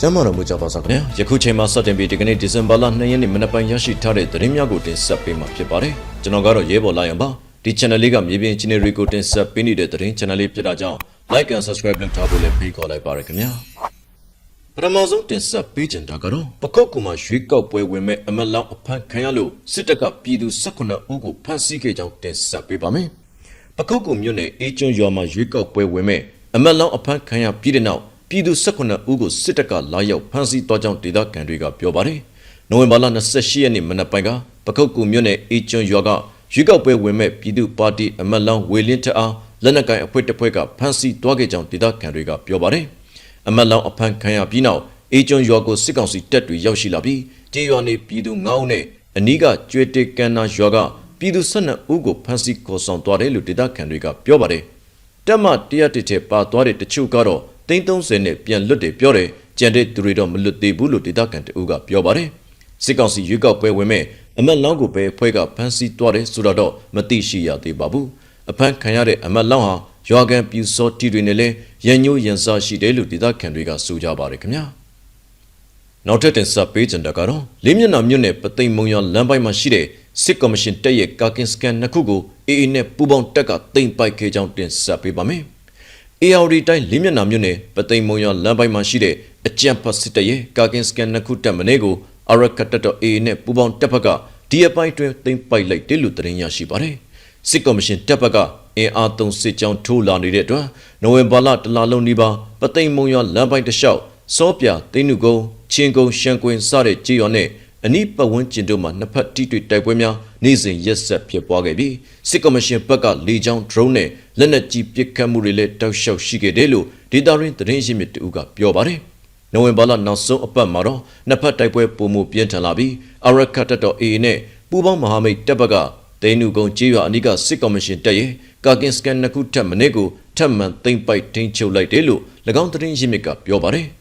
ကျမ်းမာတော်မူကြပါစေခင်ဗျာယခုချိန်မှာစတင်ပြီးဒီကနေ့ဒီဇင်ဘာလ2ရက်နေ့မနက်ပိုင်းရရှိထားတဲ့သတင်းများကိုတင်ဆက်ပေးမှာဖြစ်ပါတယ်ကျွန်တော်ကတော့ရဲဘော်လာရံပါဒီ channel လေးကမြေပြင် engineering ကိုတင်ဆက်ပေးနေတဲ့သတင်း channel လေးဖြစ်တာကြောင့် like and subscribe လုပ်ထားဖို့လည်းဖိတ်ခေါ်လိုက်ပါရခင်ဗျာပထမဆုံးတင်ဆက်ပေးချင်တာကတော့ပကုတ်ကူမှာရွေးကောက်ပွဲဝင်မဲ့အမတ်လောင်းအဖမ်းခံရလို့စစ်တပ်ကပြည်သူ18ဦးကိုဖမ်းဆီးခဲ့ကြောင်းတင်ဆက်ပေးပါမယ်ပကုတ်ကူမြို့နယ်အေးကျွန်းရွာမှာရွေးကောက်ပွဲဝင်မဲ့အမတ်လောင်းအဖမ်းခံရပြီးတဲ့နောက် ပြည်သူ18ဦးကိုစစ်တပ်ကလာရောက်ဖမ်းဆီးသွားကြောင်းဒေသခံတွေကပြောပါတယ်။နိုဝင်ဘာလ28ရက်နေ့မနက်ပိုင်းကပကုတ်ကူမြို့နယ်အေးကျွန်းရွာကရွေးကောက်ပွဲဝင်မဲ့ပြည်သူပါတီအမတ်လောင်းဝေလင်းတအားလက်နက်ကိုင်အဖွဲ့တစ်ဖွဲ့ကဖမ်းဆီးသွားခဲ့ကြောင်းဒေသခံတွေကပြောပါတယ်။အမတ်လောင်းအဖမ်းခံရပြီးနောက်အေးကျွန်းရွာကိုစစ်ကောင်စီတပ်တွေရောက်ရှိလာပြီးကြေးရွာနေပြည်သူ9ဦးနဲ့အနီးကကျွေတေကန်နာရွာကပြည်သူ12ဦးကိုဖမ်းဆီးခေါ်ဆောင်သွားတယ်လို့ဒေသခံတွေကပြောပါတယ်။တက်မတရားတစ်ချက်ပါသွားတဲ့တချို့ကတော့ သိန်း30နဲ့ပြန်လွတ်တယ်ပြောတယ်ကြံတဲ့သူတွေတော့မလွတ်သေးဘူးလို့ဒေသခံတအူးကပြောပါတယ်စစ်ကောင်စီရွေးကောက်ပွဲဝင်မဲ့အမတ်လောင်းကိုပဲဖွဲ့ကဖမ်းဆီးသွားတယ်ဆိုတော့မသိရှိရသေးပါဘူးအဖမ်းခံရတဲ့အမတ်လောင်းဟာရွာကန်ပြူစောတီတွေနဲ့လည်းရန်ညိုးရန်စားရှိတယ်လို့ဒေသခံတွေကဆိုကြပါတယ်ခင်ဗျာနောက်ထပ်တင်ဆက်ပေးကြတာကတော့လေးမျက်နှာမြို့နယ်ပသိမ်မုံရလမ်းပိုင်းမှာရှိတဲ့စစ်ကော်မရှင်တပ်ရဲ့ကာကင်စကန်နှစ်ခုကိုအေအေနဲ့ပူပေါင်းတက်ကတင်ပိုက်ခဲ့ကြောင်းတင်ဆက်ပေးပါမယ်။ ARD တိုင်းလေးမျက်နှာမြို့နယ်ပသိမ်မုံရလမ်းပိုင်းမှာရှိတဲ့အကြံဖတ်စစ်တပ်ရဲ့ကာကင်စကန်နှစ်ခုတက်မနေကိုအရကတ်တော်အေအေနဲ့ပူပေါင်းတပ်ဖက်ကဒီအပိုင်းတွင်တင်ပိုက်လိုက်တယ်လို့သတင်းရရှိပါတယ်။စစ်ကော်မရှင်တပ်ဖက်ကအင်အားသုံးစစ်ကြောင်းထိုးလာနေတဲ့အတွက်နိုဝင်ဘာလတလလုံးနီးပါးပသိမ်မုံရလမ်းပိုင်းတစ်လျှောက်စောပြသိန်းနုကုန်းချင်းကုန်းရှန်ကွင်းစတဲ့ကြေးရွာနဲ့ အနိပတ်ဝန်းကျင်တို့မှာနှစ်ဖက်တိတွေ့တိုက်ပွဲများနေ့စဉ်ရက်ဆက်ဖြစ်ပွားခဲ့ပြီးစစ်ကော်မရှင်ဘက်ကလေကြောင်း drone နဲ့လက်နက်ကြီးပစ်ခတ်မှုတွေလည်းတောက်လျှောက်ရှိခဲ့တယ်လို့ဒေတာရင်းသတင်းရင်းမြစ်တူကပြောပါတယ်။နိုဝင်ဘာလနောက်ဆုံးအပတ်မှာတော့နှစ်ဖက်တိုက်ပွဲပုံမှုပြင်းထန်လာပြီးအရကတ်တော် AA နဲ့ပူးပေါင်းမဟာမိတ်တပ်ဘက်ကဒိန်းနုကုန်းကြေးရွာအနိကစစ်ကော်မရှင်တပ်ရဲ့ကာကင်စကန်နှစ်ခုထပ်မနစ်ကိုထပ်မံသိမ့်ပိုက်ထိန်းချုပ်လိုက်တယ်လို့၎င်းသတင်းရင်းမြစ်ကပြောပါတယ်။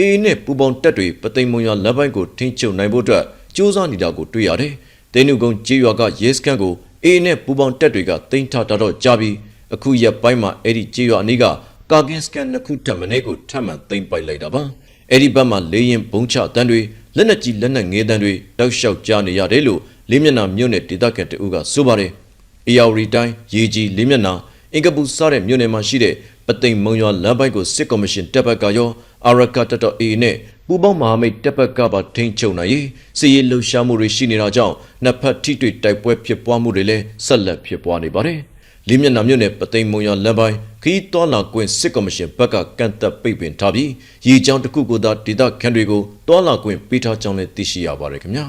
AA နဲ့ပူပေါင်းတပ်တွေပသိမ်မုံရွာလက်ပိုင်းကိုထိန်းချုပ်နိုင်ဖို့အတွက်စ조사နေတာကိုတွေ့ရတယ်။တင်းနုကုန်းကြေးရွာကရဲစခန်းကို AA နဲ့ပူပေါင်းတပ်တွေကတင်ထတာတော့ကြာပြီးအခုရက်ပိုင်းမှာအဲ့ဒီကြေးရွာအနီးကကာကင်စကန်နှစ်ခုထပ်မံကိုထပ်မံသိမ်းပိုက်လိုက်တာပါ။အဲ့ဒီဘက်မှာလေရင်ဘုံချတန်းတွေလက်နက်ကြီးလက်နက်ငယ်တန်းတွေတောက်လျှောက်ကြားနေရတယ်လို့လေးမျက်နှာမြို့နယ်ဒေသခံတအူးကဆိုပါတယ်။ AR တိုင်းရေကြီးလေးမျက်နှာအင်ကပူစားတဲ့မြို့နယ်မှာရှိတဲ့ ပသိမ်မုံရွာလမ်းပိုင်းကိုစစ်ကော်မရှင်တပ်ဘက်ကရောအာရကတတော် A နဲ့ပူပေါင်းမဟာမိတ်တပ်ဘက်ကပါထိန်းချုပ်နိုင်ရေးစစ်ရေးလှုပ်ရှားမှုတွေရှိနေတာကြောင့်နှစ်ဖက်ထိတွေ့တိုက်ပွဲဖြစ်ပွားမှုတွေလည်းဆက်လက်ဖြစ်ပွားနေပါတယ်။လေးမျက်နှာမြို့နယ်ပသိမ်မုံရွာလမ်းပိုင်းခီးတော်လာကွင်းစစ်ကော်မရှင်ဘက်ကကန့်သက်ပိတ်ပင်ထားပြီးရေကြောင်းတစ်ခုကိုသာဒေသခံတွေကိုတော်လာကွင်းပေးထားကြောင်းလည်းသိရှိရပါတယ်ခင်ဗျာ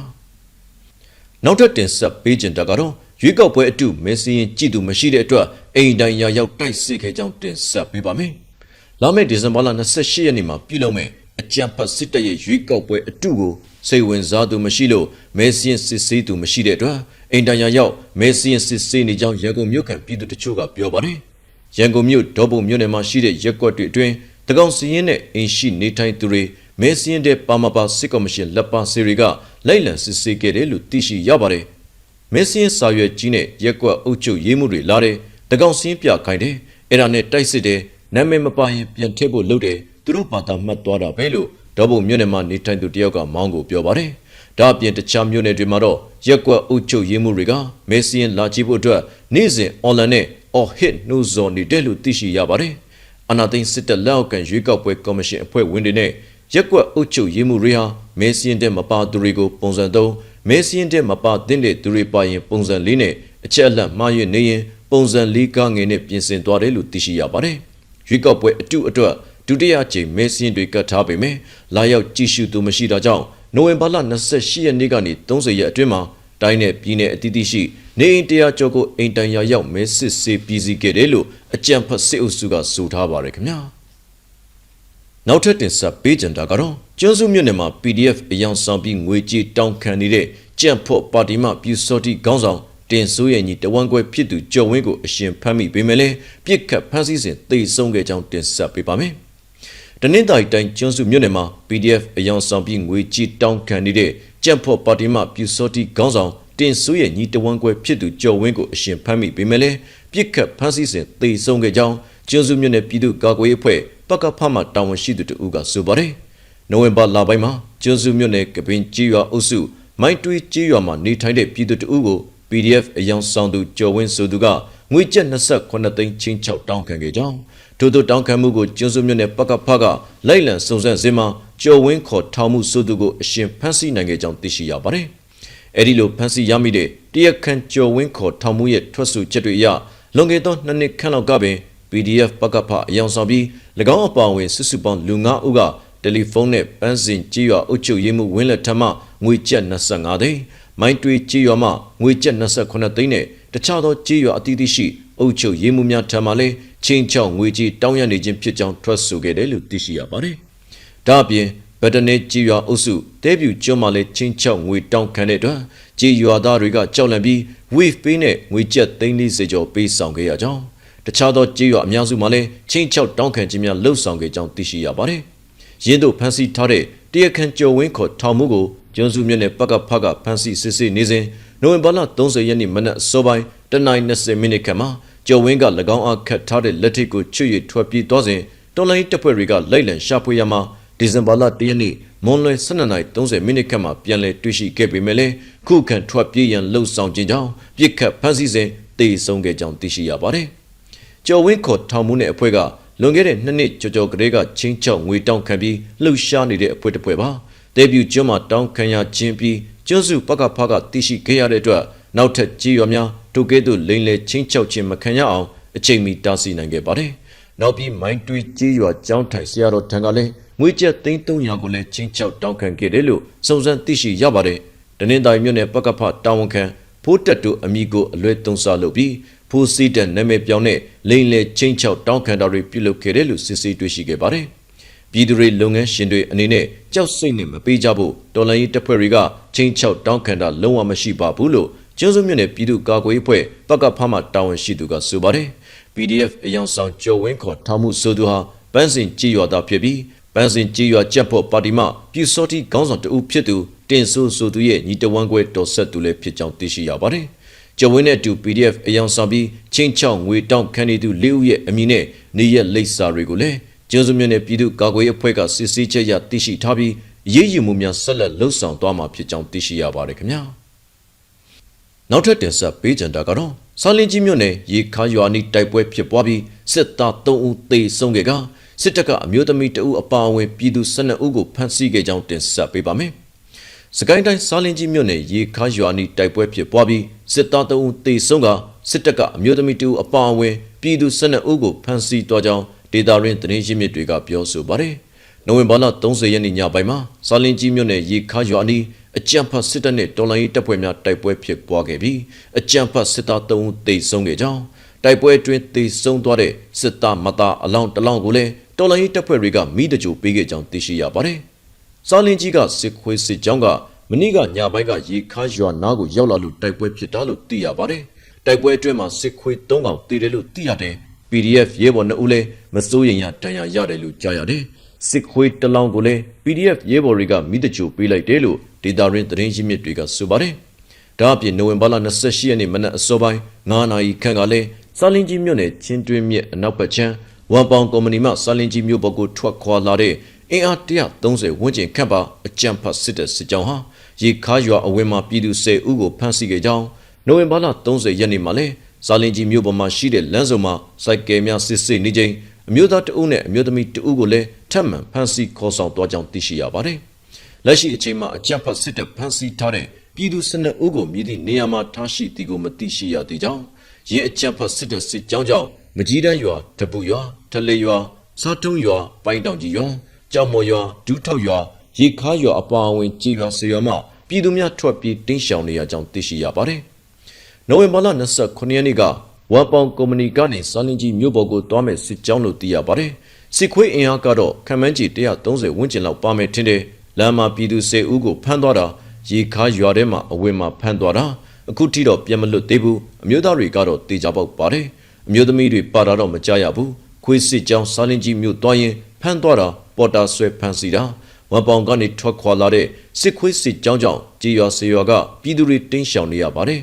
။နောက်ထပ်တင်ဆက်ပေးခြင်းတကတော့ ရွေးကောက်ပွဲအတုမဲစင်းရင်ကြည်သူမရှိတဲ့အတွက်အိမ်တိုင်ရာရောက်တိုက်စစ်ခဲ့ကြောင်းတင်ဆက်ပေးပါမယ်။လာမယ့်ဒီဇင်ဘာလ28ရက်နေ့မှာပြုလုပ်မယ့်အကြံဖတ်စစ်တပ်ရဲ့ရွေးကောက်ပွဲအတုကိုစိတ်ဝင်စားသူမရှိလို့မဲစင်းစစ်ဆေးသူမရှိတဲ့အတွက်အိမ်တိုင်ရာရောက်မဲစင်းစစ်ဆေးနေကြောင်းရန်ကုန်မြို့ခံပြည်သူတချို့ကပြောပါတယ်။ရန်ကုန်မြို့ဒေါ်ပုံမြို့နယ်မှာရှိတဲ့ရက်ကွက်တွေအတွင်းတကောင်စီရင်နဲ့အင်ရှိနေထိုင်သူတွေမဲစင်းတဲ့ပါမပါစစ်ကော်မရှင်လက်ပါစီတွေကလိုက်လံစစ်ဆေးခဲ့တယ်လို့သိရှိရပါတယ်။ မဲစင်းစာရွက်ကြီးနဲ့ရက်ကွက်အုပ်ချုပ်ရေးမှုတွေလာတယ်တကောင်စင်းပြခိုင်းတယ်အဲ့ဒါနဲ့တိုက်စစ်တယ်နာမည်မပါရင်ပြန်ထည့်ဖို့လုပ်တယ်သူတို့ဘာသာမှတ်သွားတာပဲလို့ဒေါ်ဘုံမြို့နယ်မှာနေထိုင်သူတယောက်ကမောင်းကိုပြောပါတယ်ဒါအပြင်တခြားမြို့နယ်တွေမှာတော့ရက်ကွက်အုပ်ချုပ်ရေးမှုတွေကမဲစင်းလာကြည့်ဖို့အတွက်နေ့စဉ်အွန်လိုင်းနဲ့အော်ဟစ်နှိုးဆော်နေတဲ့လို့သိရှိရပါတယ်အနာသိန်းစစ်တပ်လက်အောက်ခံရွေးကောက်ပွဲကော်မရှင်အဖွဲ့ဝင်တွေနဲ့ရက်ကွက်အုပ်ချုပ်ရေးမှုတွေဟာမဲစင်းတဲ့မပါသူတွေကိုပုံစံသုံး မဲစင်းတဲ့မပါတဲ့သူတွေပါရင်ပုံစံလေးနဲ့အချက်အလက်မှားရွေးနေရင်ပုံစံလေးကားငယ်နဲ့ပြင်ဆင်သွားတယ်လို့သိရှိရပါတယ်။ရွေးကောက်ပွဲအတုအတွက်ဒုတိယကြိမ်မဲစင်းတွေကတ်ထားပေမဲ့လာရောက်ကြည့်ရှုသူမရှိတာကြောင့်နိုဝင်ဘာလ28ရက်နေ့ကနေ30ရက်အတွင်းမှာတိုင်းနယ်ပြည်နယ်အသီးသီးရှိနေအိမ်တရားကျော်ကိုအိမ်တိုင်ရာရောက်မဲစစ်ဆေးပြည်စည်းခဲ့တယ်လို့အကြံဖတ်စစ်အုပ်စုကဆိုထားပါတယ်ခင်ဗျာ။နောက်ထပ်တင်ဆက်ပေးကြတာကတော့ ကျွန်းစုမြို့နယ်မှာ PDF အယောင်ဆောင်ပြီးငွေကြေးတောင်းခံနေတဲ့ကြံ့ဖို့ပါတီမှပြူစောတိခေါင်းဆောင်တင်ဆိုးရဲ့ညီတဝမ်းခွဲဖြစ်သူကျော်ဝင်းကိုအရှင်ဖမ်းမိပေမဲ့လည်းပြစ်ခတ်ဖမ်းဆီးစဉ်တိတ်ဆုံးခဲ့ကြောင်းတင်ဆက်ပေးပါမယ်။တနင်္သာရီတိုင်းကျွန်းစုမြို့နယ်မှာ PDF အယောင်ဆောင်ပြီးငွေကြေးတောင်းခံနေတဲ့ကြံ့ဖို့ပါတီမှပြူစောတိခေါင်းဆောင်တင်ဆိုးရဲ့ညီတဝမ်းခွဲဖြစ်သူကျော်ဝင်းကိုအရှင်ဖမ်းမိပေမဲ့လည်းပြစ်ခတ်ဖမ်းဆီးစဉ်တိတ်ဆုံးခဲ့ကြောင်းကျွန်းစုမြို့နယ်ပြည်သူ့ကာကွယ်ရေးအဖွဲ့ပကဖမှတာဝန်ရှိသူတို့ကဆိုပါတယ်။ နိုဝင်ဘာလပိုင်းမှာကျွန်းစုမြို့နယ်ကပင်ကြီးရွာအုပ်စုမိုင်းတွီကြီးရွာမှာနေထိုင်တဲ့ပြည်သူတအုပ်ကို PDF အယောင်ဆောင်သူကျော်ဝင်းဆိုသူကငွေကျပ်28သိန်းချင်းချောက်တောင်းခံခဲ့ကြောင်းထို့သောတောင်းခံမှုကိုကျွန်းစုမြို့နယ်ပကဖကလိုက်လံစုံစမ်းစင်မှာကျော်ဝင်းခေါ်ထောင်မှုဆိုသူကိုအရှင်ဖမ်းဆီးနိုင်ခဲ့ကြောင်းသိရှိရပါတယ်။အဲဒီလိုဖမ်းဆီးရမိတဲ့တရက်ခန့်ကျော်ဝင်းခေါ်ထောင်မှုရဲ့ထွက်ဆိုချက်တွေအရလွန်ခဲ့သောနှစ်နှစ်ခန့်လောက်ကပင် PDF ပကဖအယောင်ဆောင်ပြီး၎င်းအပါအဝင်စုစုပေါင်းလူ9ဦးက တယ်လီဖုန်းနဲ့ပန်းစင်ကြီးရွာအုပ်ချုပ်ရေးမှုဝင်းလက်ထက်မှငွေကျပ်25သိန်းမိုင်းတွေးကြီးရွာမှငွေကျပ်28သိန်းနဲ့တခြားသောကြီးရွာအသီးသီးရှိအုပ်ချုပ်ရေးမှုများထံမှလည်းချင်းချောင်းငွေကြီးတောင်းရနေခြင်းဖြစ်ကြောင်းထွက်ဆိုခဲ့တယ်လို့သိရှိရပါတယ်။ဒါအပြင်ဗဒနေကြီးရွာအုပ်စုတဲပြူကျွန်းမှလည်းချင်းချောင်းငွေတောင်းခံတဲ့အတွက်ကြီးရွာသားတွေကကြောက်လန့်ပြီး wave ပေးနဲ့ငွေကျပ်သိန်း40ကျော်ပေးဆောင်ခဲ့ရကြောင်းတခြားသောကြေးရွာအများစုမှာလည်းချင်းချောက်တောင်းခံခြင်းများလှုပ်ဆောင်ခဲ့ကြောင်းသိရှိရပါတယ်။ ရင်းတို့ဖမ်းဆီးထားတဲ့တရခန်ကျော်ဝင်းခေါ်ထောင်မှုကိုကျွန်းစုမြို့နယ်ပကဖကဖမ်းဆီးစစ်ဆေးနေစဉ်နိုဝင်ဘာလ30ရက်နေ့မနက်စောပိုင်းတနင်္လာ20မိနစ်ခန့်မှာကျော်ဝင်းက၎င်းအားခတ်ထားတဲ့လက်ထိပ်ကိုချွတ်ရထွက်ပြေးသွားစဉ်တော်လိုင်းတပ်ဖွဲ့တွေကလိုက်လံရှာဖွေရမှာဒီဇင်ဘာလ1ရက်နေ့မွန်လွယ်12:30မိနစ်ခန့်မှာပြန်လည်တွေ့ရှိခဲ့ပေမဲ့လည်းခုခံထွက်ပြေးရန်လှုံ့ဆော်ခြင်းကြောင့်ပြစ်ခတ်ဖမ်းဆီးစဉ်တေဆုံးခဲ့ကြောင်းသိရှိရပါတယ်။ကျော်ဝင်းခေါ်ထောင်မှုနဲ့အဖွဲ့က လွန်ခဲ့တဲ့နှစ်နှစ်ကြော်ကြော်ကလေးကချင်းချောက်ငွေတောင်းခံပြီးလှုပ်ရှားနေတဲ့အဖွဲ့တစ်ဖွဲ့ပါ။တေပြူကျွန်းမှာတောင်းခံရခြင်းပြီးကျွန်းစုပကဖကသိရှိခဲ့ရတဲ့အတွက်နောက်ထပ်ကြီးရွာများဒုကဲ့သို့လိမ့်လေချင်းချောက်ခြင်းမခံရအောင်အချိန်မီတားဆီးနိုင်ခဲ့ပါတယ်။နောက်ပြီးမိုင်းတွီကြီးရွာကျောင်းထိုင်ဆရာတော်ထံကလည်းငွေကျပ်သိန်း300ကိုလည်းချင်းချောက်တောင်းခံခဲ့တယ်လို့စုံစမ်းသိရှိရပါတယ်။တနင်္သာရီမြို့နယ်ပကဖတာဝန်ခံဖိုးတက်တို့အမိကိုအလွဲသုံးစားလုပ်ပြီး ဖိုးစီးတဲ့နာမည်ပြောင်းတဲ့လိမ့်လေချင်းချောက်တောင်းခံတာတွေပြုလုပ်ခဲ့တယ်လို့စစ်ဆေးတွေ့ရှိခဲ့ပါတယ်။ပြည်သူတွေလုပ်ငန်းရှင်တွေအနေနဲ့ကြောက်စိတ်နဲ့မပေးကြဖို့တော်လိုင်းရေးတပ်ဖွဲ့တွေကချင်းချောက်တောင်းခံတာလုံးဝမရှိပါဘူးလို့ကျွန်းစုမြို့နယ်ပြည်သူ့ကာကွယ်ရေးအဖွဲ့ပကဖမှတာဝန်ရှိသူကဆိုပါတယ်။ PDF အယောင်ဆောင်ကျော်ဝင်းခေါ်ထားမှုဆိုသူဟာပန်းစင်ကြည်ရွာသားဖြစ်ပြီးပန်းစင်ကြည်ရွာကြက်ဖို့ပါတီမှပြူစောတိခေါင်းဆောင်တဦးဖြစ်သူတင်ဆိုးဆိုသူရဲ့ညီတဝမ်းခွဲတော်ဆက်သူလည်းဖြစ်ကြောင်းသိရှိရပါတယ်။ ကျော်ဝင်းနဲ့တူ PDF အယောင်ဆောင်ပြီးချင်းချောင်းငွေတောင်းခံနေသူလေးဦးရဲ့အမည်နဲ့နေရက်လိပ်စာတွေကိုလည်းကျွန်းစုမြို့နယ်ပြည်သူ့ကာကွယ်ရေးအဖွဲ့ကစစ်ဆေးချက်ရသိရှိထားပြီးရေးယူမှုများဆက်လက်လှုပ်ဆောင်သွားမှာဖြစ်ကြောင်းသိရှိရပါတယ်ခင်ဗျာ။နောက်ထပ်တင်ဆက်ပေးကြတာကတော့စာလင်းကြီးမြို့နယ်ရေခါရွာနီတိုက်ပွဲဖြစ်ပွားပြီးစစ်သား3ဦးသေဆုံးခဲ့ကစစ်တပ်ကအမျိုးသမီးတဦးအပါအဝင်ပြည်သူ12ဦးကိုဖမ်းဆီးခဲ့ကြောင်းတင်ဆက်ပေးပါမယ်။ စကိုင်းတိုင်းစာလင်းကြီးမြို့နယ်ရေခါရွာနီတိုက်ပွဲဖြစ်ပွားပြီးစစ်သား3ဦးသေဆုံးကစစ်တပ်ကအမျိုးသမီးတဦးအပါအဝင်ပြည်သူ12ဦးကိုဖမ်းဆီးသွားကြောင်းဒေတာရင်းသတင်းရင်းမြစ်တွေကပြောဆိုပါတယ်။နိုဝင်ဘာလ30ရက်နေ့ညပိုင်းမှာစာလင်းကြီးမြို့နယ်ရေခါရွာနီအကြံဖတ်စစ်တပ်နဲ့တော်လိုင်းရေးတပ်ဖွဲ့များတိုက်ပွဲဖြစ်ပွားခဲ့ပြီးအကြံဖတ်စစ်သား3ဦးသေဆုံးခဲ့ကြောင်းတိုက်ပွဲအတွင်းသေဆုံးသွားတဲ့စစ်သားမသားအလောင်းတလောင်းကိုလည်းတော်လိုင်းရေးတပ်ဖွဲ့တွေကမိတကြိုပေးခဲ့ကြောင်းသိရှိရပါတယ်။ စာလင်းကြီးကစစ်ခွေးစစ်ကြောင်းကမနေ့ကညပိုင်းကရေခါရွာနားကိုရောက်လာလို့တိုက်ပွဲဖြစ်တာလို့သိရပါတယ်။တိုက်ပွဲအတွင်းမှာစစ်ခွေး၃កောင်တေတယ်လို့သိရတယ်။ PDF ရဲဘော်2ဦးလည်းမစိုးရင်ရတန်ရာရတယ်လို့ကြားရတယ်။စစ်ခွေးတလောင်းကိုလည်း PDF ရဲဘော်တွေကမိတကြိုပေးလိုက်တယ်လို့ဒေတာရင်းသတင်းရင်းမြစ်တွေကဆိုပါတယ်။ဒါအပြင်နိုဝင်ဘာလ28ရက်နေ့မနက်အစောပိုင်း9နာရီခန့်ကလည်းစာလင်းကြီးမြို့နယ်ချင်းတွင်းမြစ်အနောက်ဘက်ခြမ်းဝမ်ပောင်ကုမ္ပဏီမှစာလင်းကြီးမြို့ပေါ်ကိုထွက်ခွာလာတဲ့ အင်အား130ဝန်းကျင်ခန့်ပါအကြံဖတ်စစ်တဲ့စစ်ကြောင်းဟာရေခါရွာအဝင်းမှာပြည်သူ10ဦးကိုဖမ်းဆီးခဲ့ကြောင်းနိုဝင်ဘာလ30ရက်နေ့မှာလဲစာလင်းကြီးမြို့ပေါ်မှာရှိတဲ့လမ်းစုံမှာစိုက်ကယ်များစစ်ဆေးနေချိန်အမျိုးသားတဦးနဲ့အမျိုးသမီးတဦးကိုလည်းထပ်မံဖမ်းဆီးခေါ်ဆောင်သွားကြောင်းသိရှိရပါတယ်။လက်ရှိအချိန်မှာအကြံဖတ်စစ်တဲ့ဖမ်းဆီးထားတဲ့ပြည်သူ12ဦးကိုမြည်သည့်နေရာမှာထားရှိသည်ကိုမသိရှိရသေးကြောင်းရင်းအကြံဖတ်စစ်တဲ့စစ်ကြောင်းကြောင့်မကြီးတန်းရွာတပူရွာထလေရွာစားတုံးရွာပိုင်းတောင်ကြီးရွာ ကြောက်မော်ရွာဒူးထောက်ရွာရေခါရွာအပါအဝင်ကြေးရွာဆေရွာမှပြည်သူများထွက်ပြေးတင်းရှောင်နေရကြောင်းသိရှိရပါတယ်။နိုဝင်ဘာလ29ရက်နေ့ကဝမ်ပောင်ကုမ္ပဏီကနေစလင်းကြီးမြို့ပေါ်ကိုတွားမဲ့စစ်ကြောင်းလို့သိရပါတယ်။စစ်ခွေးအင်အားကတော့ခံမှန်းကြီး130ဝန်းကျင်လောက်ပါမယ်ထင်တယ်။လမ်းမှာပြည်သူ10ဦးကိုဖမ်းသွားတာရေခါရွာထဲမှာအဝင်းမှာဖမ်းသွားတာအခုထိတော့ပြန်မလွတ်သေးဘူးအမျိုးသားတွေကတော့တေချာပေါက်ပါတယ်။အမျိုးသမီးတွေပါတာတော့မကြရဘူးခွေးစစ်ကြောင်းစားလင်းကြီးမြို့သွားရင်ဖမ်းသွားတာ ပေါ်တာဆွဲဖမ်းစီတာဝမ်ပောင်ကနေထွက်ခွာလာတဲ့စစ်ခွေးစစ်ကြောင်းကြောင့်ကြေးရွာဆေရွာကပြည်သူတွေတင်းရှောင်နေရပါတယ်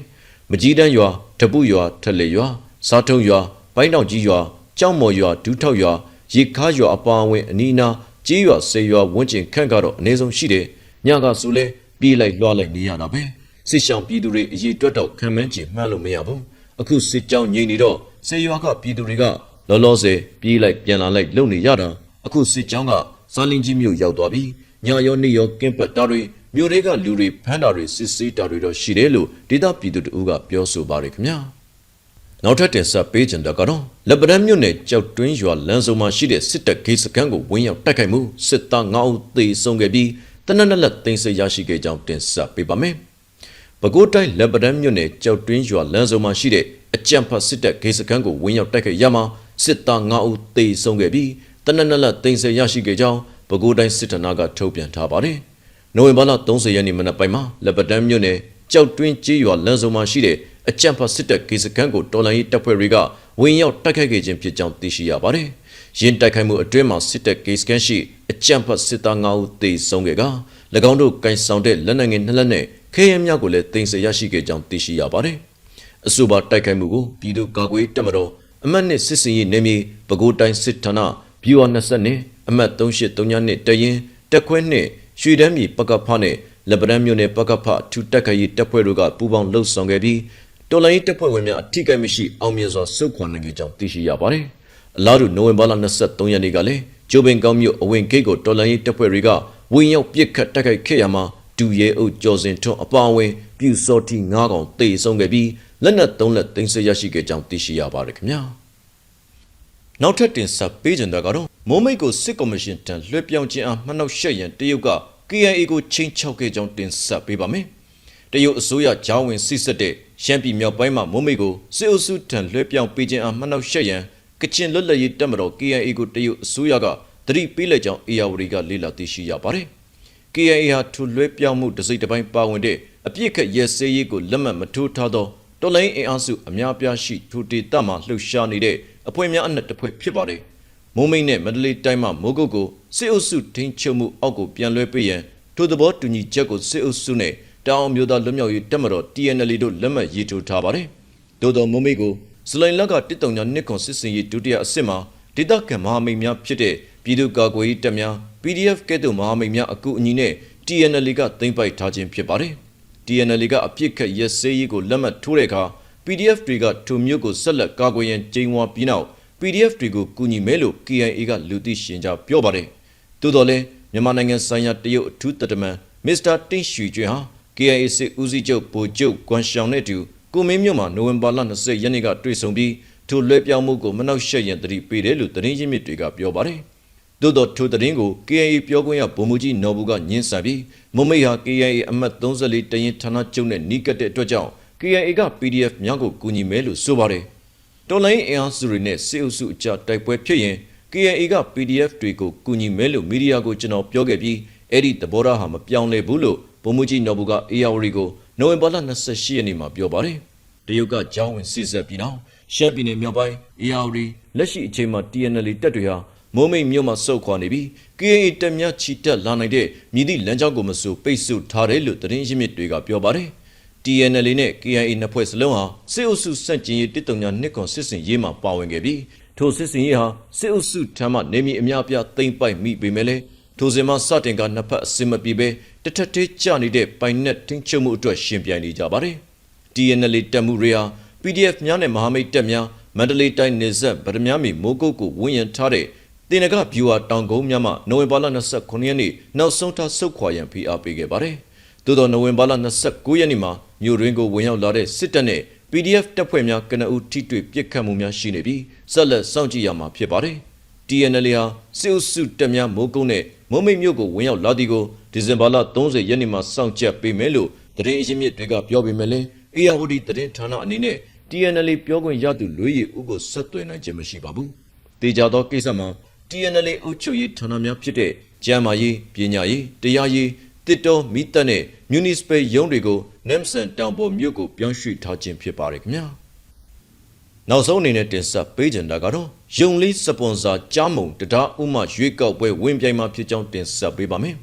မကြီးတန်းရွာတပုရွာထက်လေရွာစားထုံရွာပိုင်းတောင်ကြီးရွာကြောက်မော်ရွာဒူးထောက်ရွာရေခါရွာအပါအဝင်အနီးအနားကြေကြေးရွာဆေးရွာဝန်းကျင်ခန့်ကတော့အနည်းဆုံးရှိတယ်ညကဆိုလဲပြေးလိုက်လွှားလိုက်နေရတာပဲစစ်ရှောင်ပြည်သူတွေအရေးတွက်တော့ခံမှန်းချင်မှန်းလို့မရဘူးအခုစစ်ကြောင်းငြိမ်နေတော့ဆေးရွာကပြည်သူတွေကလောလောဆယ်ပြေးလိုက်ပြန်လာလိုက်လုပ်နေရတာ အခုစစ်ကြောင်းကစာလင်းကြီးမြို့ရောက်သွားပြီညရောနေ့ရောကင်းပတ်တာတွေမြို့တွေကလူတွေဖမ်းတာတွေစစ်ဆေးတာတွေတော့ရှိတယ်လို့ဒေသပြည်သူတို့ကပြောဆိုပါတယ်ခင်ဗျာနောက်ထပ်တင်ဆက်ပေးချင်တာကတော့လက်ပံမြို့နယ်ကြောက်တွင်းရွာလမ်းစုံမှာရှိတဲ့စစ်တပ်ဂိတ်စခန်းကိုဝင်ရောက်တိုက်ခိုက်မှုစစ်သား9ဦးသေဆုံးခဲ့ပြီးတနက်နက်လက်သိမ်းဆည်းရရှိခဲ့ကြောင်းတင်ဆက်ပေးပါမယ်။ပဲခူးတိုင်းလက်ပံမြို့နယ်ကြောက်တွင်းရွာလမ်းစုံမှာရှိတဲ့အကြံဖတ်စစ်တပ်ဂိတ်စခန်းကိုဝင်ရောက်တိုက်ခိုက်ရမှာစစ်သား9ဦးသေဆုံးခဲ့ပြီး တနက်နက်လက်သိမ်းဆည်းရရှိခဲ့ကြောင်းပဲခူးတိုင်းစစ်ဌာနကထုတ်ပြန်ထားပါတယ်။နိုဝင်ဘာလ30ရက်နေ့မနက်ပိုင်းမှာလက်ပံမြို့နယ်ကြောက်တွင်းကျေးရွာလမ်းစုံမှာရှိတဲ့အကြံဖတ်စစ်တပ်ဂိတ်စခန်းကိုတော်လိုင်းရေးတပ်ဖွဲ့တွေကဝင်ရောက်တိုက်ခိုက်ခဲ့ခြင်းဖြစ်ကြောင်းသိရှိရပါတယ်။ယင်းတိုက်ခိုက်မှုအတွင်းမှာစစ်တပ်ဂိတ်စခန်းရှိအကြံဖတ်စစ်သား9ဦးသေဆုံးခဲ့က၎င်းတို့ကန်ဆောင်တဲ့လက်နက်ငယ်နှစ်လက်နဲ့ခဲယမ်းများကိုလည်းတင်ဆက်ရရှိခဲ့ကြောင်းသိရှိရပါတယ်။အဆိုပါတိုက်ခိုက်မှုကိုပြည်သူ့ကာကွယ်တပ်မတော်အမတ်နှစ်စစ်စင်ရေးနေမြေပဲခူးတိုင်းစစ်ဌာန ဘီဝါ20နဲ့အမတ်3832နဲ့တရင်တက်ခွဲနဲ့ရွှေတန်းမြေပကဖနဲ့လက်ပံမြို့နယ်ပကဖထူတက်ခရီတပ်ဖွဲ့တို့ကပူးပေါင်းလှုပ်ဆောင်ခဲ့ပြီးတော်လိုင်းတပ်ဖွဲ့ဝင်များအထိကိမရှိအောင်မြင်စွာစုခွာနိုင်ခဲ့ကြောင်းသိရှိရပါတယ်။အလားတူနိုဝင်ဘာလ23ရက်နေ့ကလည်းဂျိုဘင်ကောင်းမြို့အဝင်ဂိတ်ကိုတော်လိုင်းတပ်ဖွဲ့တွေကဝင်ရောက်ပစ်ခတ်တိုက်ခိုက်ခဲ့ရမှာဒူရဲအုပ်ကျော်စင်ထွန်းအပါအဝင်ပြူစော်တီ9កောင်တေဆုံးခဲ့ပြီးလက်နက်3လက်သိမ်းဆည်းရရှိခဲ့ကြောင်းသိရှိရပါတယ်ခင်ဗျာ။ နောက်ထပ်တင်ဆက်ပေးကြတာကတော့မိုးမိတ်ကိုစစ်ကော်မရှင်တန်လွှဲပြောင်းခြင်းအားမှတ်နှောက်ရှက်ရန်တရုတ်က KIA ကိုချင်းချောက်ခဲ့ကြောင်းတင်ဆက်ပေးပါမယ်။တရုတ်အစိုးရဂျောင်းဝင်စစ်ဆက်တဲ့ရှမ်းပြည်မြောက်ပိုင်းမှာမိုးမိတ်ကိုစစ်အုပ်စုထံလွှဲပြောင်းပေးခြင်းအားမှတ်နှောက်ရှက်ရန်ကချင်လွတ်လပ်ရေးတပ်မတော် KIA ကိုတရုတ်အစိုးရကတတိပေးလိုက်ကြောင်း ARD ကလေ့လာသိရှိရပါတယ်။ KIA ဟာထူလွှဲပြောင်းမှုတစ်စိတ်တစ်ပိုင်းပါဝင်တဲ့အပြစ်ခတ်ရဲစဲရေးကိုလက်မှတ်မထိုးထားသောတော်လိုင်းအင်အားစုအများပြားရှိထူတေတမှလှုပ်ရှားနေတဲ့ အဖွဲ့များအနက်တစ်ဖွဲ့ဖြစ်ပါတယ်။မိုးမိတ်နဲ့မန္တလေးတိုင်းမှာမိုးကုတ်ကိုစစ်အုပ်စုထိန်းချုပ်မှုအောက်ကိုပြန်လွှဲပေးရန်ထိုသဘောတူညီချက်ကိုစစ်အုပ်စုနဲ့တောင်မျိုးသားလွတ်မြောက်ရေးတပ်မတော် TNL တို့လက်မှတ်ရေးထိုးထားပါတယ်။သို့တော်မိုးမိတ်ကိုဇလိုင်လက်ကတစ်တုံညာနှစ်ခွန်စစ်စင်ရေးဒုတိယအဆင့်မှာဒေသခံမဟာမိတ်များဖြစ်တဲ့ပြည်သူ့ကာကွယ်ရေးတပ်များ PDF ကဲ့သို့မဟာမိတ်များအကူအညီနဲ့ TNL ကသိမ်းပိုက်ထားခြင်းဖြစ်ပါတယ်။ TNL ကအပြစ်ခတ်ရဲစဲရေးကိုလက်မှတ်ထိုးတဲ့အခါ PDF တွေကထိုမျိုးကိုဆက်လက်ကာကွယ်ရန်ကြိမ်ဝါပြီးနောက် PDF တွေကိုကူညီမယ်လို့ KIA ကလူသိရှင်ကြားပြောပါတယ်။သို့တော်လည်းမြန်မာနိုင်ငံဆိုင်ရာတရုတ်အထူးတတမန်မစ္စတာတင့်ရွှေကျွန်းဟာ KIA စစ်ဦးစီးချုပ်ဗိုလ်ချုပ်ကွမ်ရှောင်နဲ့အတူကိုမင်းမြို့မှာနိုဝင်ဘာလ20ရက်နေ့ကတွေ့ဆုံပြီးထိုလွှဲပြောင်းမှုကိုမနှောက်ယှက်ရန်တတိပေးတယ်လို့သတင်းရင်းမြစ်တွေကပြောပါတယ်။သို့တော်ထိုသတင်းကို KIA ပြောခွင့်ရဗိုလ်မှူးကြီးနော်ဘူးကညှင်းဆန်ပြီးမုံမိတ်ဟာ KIA အမှတ်34တရင်ဌာနချုပ်နဲ့နီးကပ်တဲ့အတွက်ကြောင့် KIA က PDF များကိုကူညီမယ်လို့ဆိုပါတယ်။တော်လိုင်းအင်အားစုတွေနဲ့စစ်အုပ်စုအကြတိုက်ပွဲဖြစ်ရင် KIA က PDF တွေကိုကူညီမယ်လို့မီဒီယာကိုကျွန်တော်ပြောခဲ့ပြီးအဲ့ဒီသဘောထားဟာမပြောင်းလဲဘူးလို့ဗိုလ်မှူးကြီးနော်ဘူးက ARD ကိုနိုဝင်ဘာလ28ရက်နေ့မှာပြောပါတယ်။တရုတ်ကကြောင်းဝင်စစ်ဆက်ပြီးနောက်ရှမ်းပြည်နယ်မြောက်ပိုင်း ARD လက်ရှိအချိန်မှာ TNL တပ်တွေဟာမိုးမိတ်မြို့မှာစုပ်ခွာနေပြီး KA တပ်များချီတက်လာနိုင်တဲ့မြည်သည့်လမ်းကြောင်းကိုမဆိုပိတ်ဆို့ထားတယ်လို့သတင်းရင်းမြစ်တွေကပြောပါတယ်။ TNL နဲ့ KIA နှစ်ဖွဲ့စလုံးဟာစစ်အုပ်စုစန့်ကျင်ရေးတစ်တုံညာနှစ်ခွန်စစ်စင်ရေးမှာပါဝင်ခဲ့ပြီးထိုစစ်စင်ရေးဟာစစ်အုပ်စုထံမှနေမီအများပြားသိမ့်ပိုက်မိပေမဲ့လည်းထိုစဉ်မှာစတင်ကနှစ်ဖက်အစင်မပြေပဲတထက်သေးကျနေတဲ့ပိုင်နက်တင်းချုပ်မှုအတွက်ရှင်ပြိုင်နေကြပါတယ်။ TNL တပ်မှုတွေဟာ PDF များနဲ့မဟာမိတ်တပ်များမန္တလေးတိုင်းနေဆက်ဗဒမြမီမိုးကုတ်ကိုဝန်းရံထားတဲ့တင်နကဗျူဟာတောင်ကုန်းများမှနိုဝင်ဘာလ29ရက်နေ့နောက်ဆုံးထားဆုတ်ခွာရန်ဖိအားပေးခဲ့ပါတယ်။ သို့သောနိုဝင်ဘာလ29ရက်နေ့မှာမြို့ရင်းကိုဝင်ရောက်လာတဲ့စစ်တပ်နဲ့ PDF တပ်ဖွဲ့များကနအူထိတွေ့ပစ်ခတ်မှုများရှိနေပြီးဆက်လက်စောင့်ကြည့်ရမှာဖြစ်ပါတယ်။ TNL ဟာစစ်အုပ်စုတပ်များမိုးကုတ်နဲ့မုံမိတ်မြို့ကိုဝင်ရောက်လာသည်ကိုဒီဇင်ဘာလ30ရက်နေ့မှာစောင့်ကြပ်ပေးမယ်လို့သတင်းအရင်းမြစ်တွေကပြောပေမဲ့လည်း ARD သတင်းဌာနအနေနဲ့ TNL ပြောခွင့်ရသူလွေးရည်ဦးကိုဆက်သွယ်နိုင်ခြင်းမရှိပါဘူး။တေချာသောကိစ္စမှာ TNL အုပ်ချုပ်ရေးဌာနများဖြစ်တဲ့ကျန်းမာရေးပညာရေးတရားရေး တစ်တော်မိသက်နဲ့ municipal ရုံးတွေကို Nemson တောင်ပေါ်မြို့ကိုပြောင်းရွှေ့ထားခြင်းဖြစ်ပါတယ်ခင်ဗျာနောက်ဆုံးအနေနဲ့တင်ဆက်ပေးကြတာကတော့ယုံလေးစပွန်ဆာကြားမုံတရားဥမရွေးကောက်ပွဲဝင်ပြိုင်မှာဖြစ်ကြောင်းတင်ဆက်ပေးပါမယ်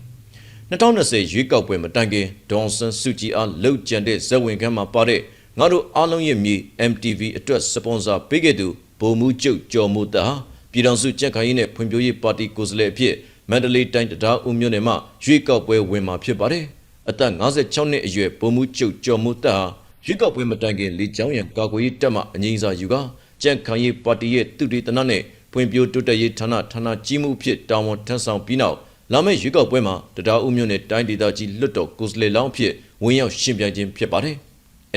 2020ရွေးကောက်ပွဲမတိုင်ခင်ဒေါန်ဆန်စုကြည်အားလှုပ်ကြံတဲ့ဇက်ဝင်ခန်းမှာပါတဲ့ငါတို့အားလုံးရဲ့မြေ MTV အတွက်စပွန်ဆာပေးခဲ့သူဗိုလ်မှူးချုပ်ကျော်မိုးတာပြည်တော်စုကြက်ခိုင်ရေးနဲ့ဖွံ့ဖြိုးရေးပါတီကိုယ်စားလှယ်အဖြစ် မန္တလေးတိုင်းတရားဦးမြို့နယ်မှာရွေးကောက်ပွဲဝင်မှာဖြစ်ပါတယ်အသက်56နှစ်အရွယ်ဗိုလ်မှူးချုပ်ကျော်မိုးတက်ဟာရွေးကောက်ပွဲမတိုင်ခင်လေကြောင်းရန်ကာကွယ်ရေးတပ်မှအငိမ့်စာယူကကြံ့ခိုင်ရေးပါတီရဲ့တူတီတနနဲ့ဖွံ့ဖြိုးတိုးတက်ရေးဌာနဌာနကြီးမှုဖြစ်တာဝန်ထမ်းဆောင်ပြီးနောက်လာမယ့်ရွေးကောက်ပွဲမှာတရားဦးမြို့နယ်တိုင်းဒေသကြီးလွတ်တော်ကိုယ်စားလှယ်လောင်းအဖြစ်ဝင်ရောက်ရှင်ပြိုင်ခြင်းဖြစ်ပါတယ်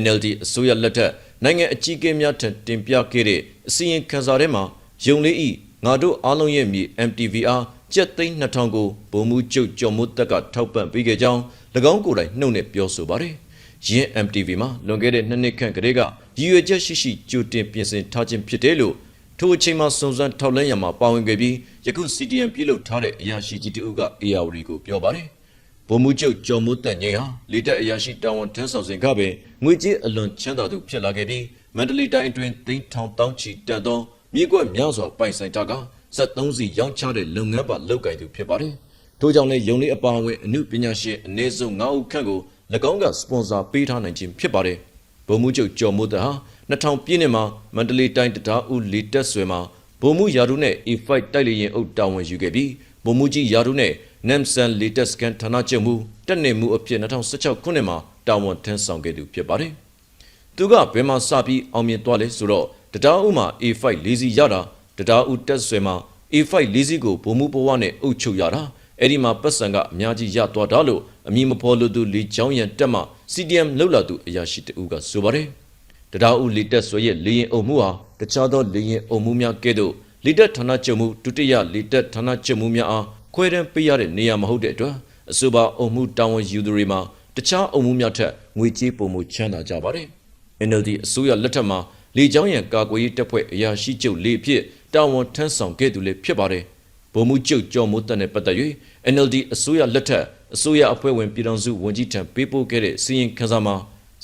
NLD အစိုးရလက်ထက်နိုင်ငံအကြီးအကဲများထံတင်ပြခဲ့တဲ့အစီရင်ခံစာထဲမှာယုံလေးဤငါတို့အားလုံးရဲ့မြေ MTVR ကျက်သိန်း2000ကိုဗိုလ်မှူးချုပ်ကျော်မိုးတက်ကထောက်ပံ့ပေးခဲ့ကြောင်း၎င်းကိုယ်တိုင်နှုတ်နဲ့ပြောဆိုပါတယ်။ယင်း MTV မှာလွန်ခဲ့တဲ့နှစ်နှစ်ခန့်ကတည်းကရည်ရွယ်ချက်ရှိရှိကြိုတင်ပြင်ဆင်ထားခြင်းဖြစ်တယ်လို့ထိုအချိန်မှာစုံစမ်းထောက်လှမ်းရမှာပါဝင်ခဲ့ပြီးယခု CDM ပြုလုပ်ထားတဲ့အရာရှိကြီးတဦးက ARD ကိုပြောပါတယ်။ဗိုလ်မှူးချုပ်ကျော်မိုးတက်ငိန်ဟာလေတပ်အရာရှိတာဝန်ထမ်းဆောင်စဉ်ကပင်ငွေကြေးအလွန်ချမ်းသာသူဖြစ်လာခဲ့ပြီးမန္တလေးတိုင်းအတွင်းသိန်းထောင်တောင်းချီတက်သောမြေကွက်များစွာပိုင်ဆိုင်ထားက 73စီရောင်းချတဲ့လုပ်ငန်းပါလုပ်ကိုင်သူဖြစ်ပါတယ်။ထို့ကြောင့်လည်းယုံလေးအပါအဝင်အမှုပညာရှင်အနည်းဆုံး9ဦးခန့်ကို၎င်းကစပွန်ဆာပေးထားနိုင်ခြင်းဖြစ်ပါတယ်။ဗိုလ်မှူးချုပ်ကျော်မိုးတက်ဟာ2000ပြည့်နှစ်မှာမန္တလေးတိုင်းတရားဦးလေတက်ဆွေမှာဗိုလ်မှူးရာထူးနဲ့ E5 တိုက်လေရင်အုပ်တာဝန်ယူခဲ့ပြီးဗိုလ်မှူးကြီးရာထူးနဲ့ Namsan latest scan ဌာနချုပ်မှုတက်နေမှုအဖြစ်2016ခုနှစ်မှာတာဝန်ထမ်းဆောင်ခဲ့သူဖြစ်ပါတယ်။သူကဘယ်မှာစပြီးအောင်မြင်သွားလဲဆိုတော့တရားဥမှာ A5 လေးစီရတာ တရားဥတက်ဆွဲမှာ A5 လေးစီကိုဗိုလ်မှူးဘဝနဲ့အုပ်ချုပ်ရတာအဲ့ဒီမှာပတ်စံကအများကြီးရသွားတာလို့အမည်မဖော်လို့သူလီချောင်းရန်တက်မှ CDM လောက်လာသူအရာရှိတဦးကဆိုပါတယ်။တရားဥလီတက်ဆွဲရဲ့လေရင်အုံမှုဟာတခြားသောလေရင်အုံမှုများကဲ့သို့လီတက်ဌာနချုပ်မှုဒုတိယလီတက်ဌာနချုပ်မှုများအားခွဲတန်းပေးရတဲ့နေရာမဟုတ်တဲ့အတွက်အဆိုပါအုံမှုတာဝန်ယူသူတွေမှာတခြားအုံမှုများထက်ငွေကြေးပုံမှုချမ်းသာကြပါတယ်။ NLD အစိုးရလက်ထက်မှာ လေကြောင်းရန်ကာကွယ်ရေးတပ်ဖွဲ့အရာရှိချုပ်လေးအဖြစ်တာဝန်ထမ်းဆောင်ခဲ့သူလည်းဖြစ်ပါတယ်။ဗိုလ်မှူးချုပ်ကျော်မိုးတက်နဲ့ပတ်သက်၍ NLD အစိုးရလက်ထက်အစိုးရအဖွဲ့ဝင်ပြည်ထောင်စုဝန်ကြီးထံပေးပို့ခဲ့တဲ့စီရင်ခန်းစာမှာ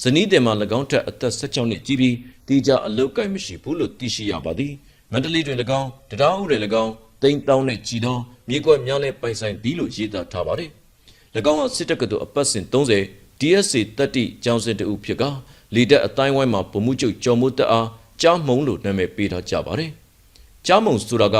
ဇနီးတင်မှာ၎င်းထက်အသက်16နှစ်ကြီးပြီးတိကျအလုတ်ကိုင်မရှိဘူးလို့သိရှိရပါသည်။မန္တလေးတွင်၎င်းတရားဥတွေ၎င်းတိမ်တောင်းနဲ့ကြည်သောမြေကွက်များနဲ့ပိုင်ဆိုင်သည်လို့ရေးသားထားပါတယ်။၎င်းကစစ်တပ်ကတော်အပတ်စဉ်30 DSC တက်တိကျောင်းစင်တဦးဖြစ်က လေတက်အတိုင်းဝိုင်းမှာဗမှုချုပ်ကျော်မိုးတက်အားကြားမုံလို့နာမည်ပေးထားကြပါတယ်။ကြားမုံဆိုတာက